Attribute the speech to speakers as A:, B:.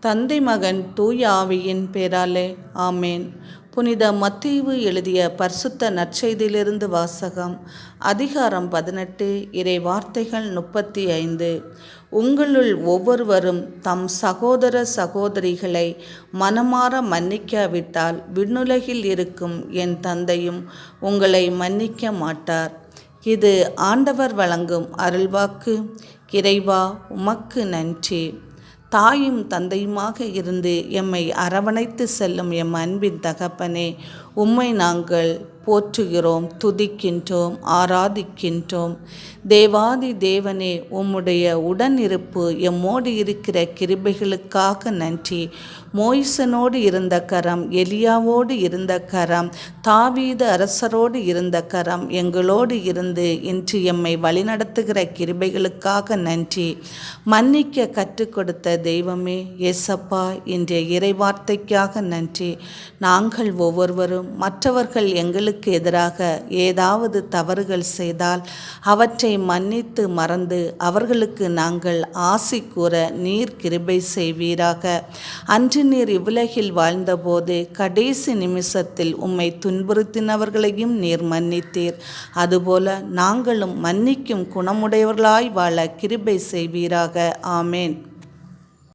A: தந்தை மகன் தூய ஆவியின் பேராலே ஆமேன். புனித மத்தீவு எழுதிய பரிசுத்த நற்செய்தியிலிருந்து வாசகம் அதிகாரம் பதினெட்டு இறை வார்த்தைகள் முப்பத்தி ஐந்து. உங்களுள் ஒவ்வொருவரும் தம் சகோதர சகோதரிகளை மனமாற மன்னிக்காவிட்டால் விண்ணுலகில் இருக்கும் என் தந்தையும் உங்களை மன்னிக்க மாட்டார். இது ஆண்டவர் வழங்கும் அருள்வாக்கு. இறைவா உமக்கு நன்றி. தாயும் தந்தையுமாக இருந்து எம்மை அரவணைத்து செல்லும் எம் அன்பின் தகப்பனே உம்மை நாங்கள் போற்றுகிறோம் துதிக்கின்றோம் ஆராதிக்கின்றோம். தேவாதி தேவனே உம்முடைய உடனிருப்பு எம்மோடு இருக்கிற கிருபைகளுக்காக நன்றி. மோய்சனோடு இருந்த கரம் எலியாவோடு இருந்த கரம் தாவீது அரசரோடு இருந்த கரம் எங்களோடு இருந்து இன்று எம்மை வழிநடத்துகிற கிருபைகளுக்காக நன்றி. மன்னிக்க கற்றுக் கொடுத்த தெய்வமே எசப்பா இன்றைய இறைவார்த்தைக்காக நன்றி. நாங்கள் ஒவ்வொருவரும் மற்றவர்கள் எங்களுக்கு எதிராக ஏதாவது தவறுகள் செய்தால் அவற்றை மன்னித்து மறந்து அவர்களுக்கு நாங்கள் ஆசி கூற நீர் கிருபை செய்வீராக. அன்று நீர் இவ்வுலகில் வாழ்ந்தபோது கடைசி நிமிஷத்தில் உம்மை துன்புறுத்தினவர்களையும் நீர் மன்னித்தீர். அதுபோல நாங்களும் மன்னிக்கும் குணமுடையவர்களாய் வாழ கிருபை செய்வீராக. ஆமேன்.